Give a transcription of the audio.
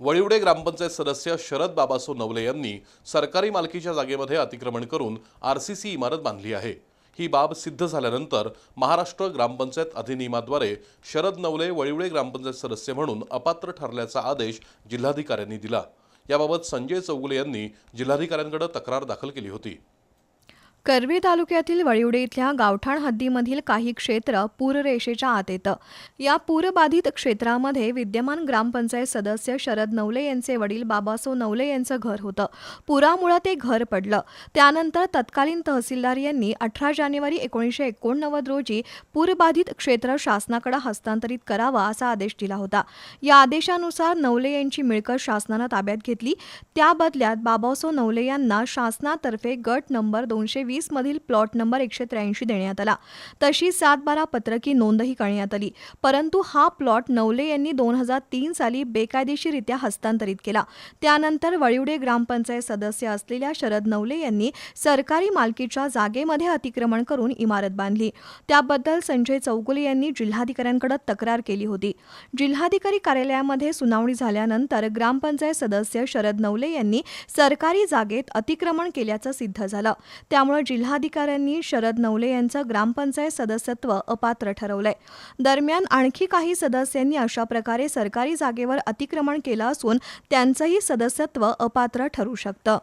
वळिवडे ग्रामपंचायत सदस्य शरद बाबासो नवले यांनी सरकारी मालकीच्या जागेमध्ये अतिक्रमण करून आर सी सी इमारत बांधली आहे. ही बाब सिद्ध झाल्यानंतर महाराष्ट्र ग्रामपंचायत अधिनियमाद्वारे शरद नवले वळिवडे ग्रामपंचायत सदस्य म्हणून अपात्र ठरल्याचा आदेश जिल्हाधिकाऱ्यांनी दिला. याबाबत संजय चौगुले यांनी जिल्हाधिकाऱ्यांकडे तक्रार दाखल केली होती. करवी तालुक्यातील वळिवडे इथल्या गावठाण हद्दीमधील काही क्षेत्र पूररेषेच्या आत येतं. या पूरबाधित क्षेत्रामध्ये विद्यमान ग्रामपंचायत सदस्य शरद नवले यांचे वडील बाबासो नवले यांचं घर होतं. पुरामुळं ते घर पडलं. त्यानंतर तत्कालीन तहसीलदार यांनी अठरा जानेवारी एकोणीसशे एकोणनव्वद रोजी पूरबाधित क्षेत्र शासनाकडे हस्तांतरित करावा असा आदेश दिला होता. या आदेशानुसार नवले यांची मिळकत शासनानं ताब्यात घेतली. त्या बदल्यात बाबासो नवले यांना शासनातर्फे गट नंबर दोनशे वीस मधील प्लॉट नंबर एकशे त्र्याऐंशी देण्यात आला. तशी सात बारा पत्रकी नोंदही करण्यात आली. परंतु हा प्लॉट नवले यांनी दोन हजार तीन साली बेकायदेशीरित्या हस्तांतरित केला. त्यानंतर वळिवडे ग्रामपंचायत सदस्य असलेल्या शरद नवले यांनी सरकारी मालकीच्या जागेमध्ये अतिक्रमण करून इमारत बांधली. त्याबद्दल संजय चौगुले यांनी जिल्हाधिकाऱ्यांकडे तक्रार केली होती. जिल्हाधिकारी कार्यालयामध्ये सुनावणी झाल्यानंतर ग्रामपंचायत सदस्य शरद नवले यांनी सरकारी जागेत अतिक्रमण केल्याचं सिद्ध झालं. त्यामुळे जिल्हाधिकाऱ्यांनी शरद नवले यांचं ग्रामपंचायत सदस्यत्व अपात्र ठरवलंय. दरम्यान आणखी काही सदस्यांनी अशा प्रकारे सरकारी जागेवर अतिक्रमण केलं असून त्यांचंही सदस्यत्व अपात्र ठरू शकतं.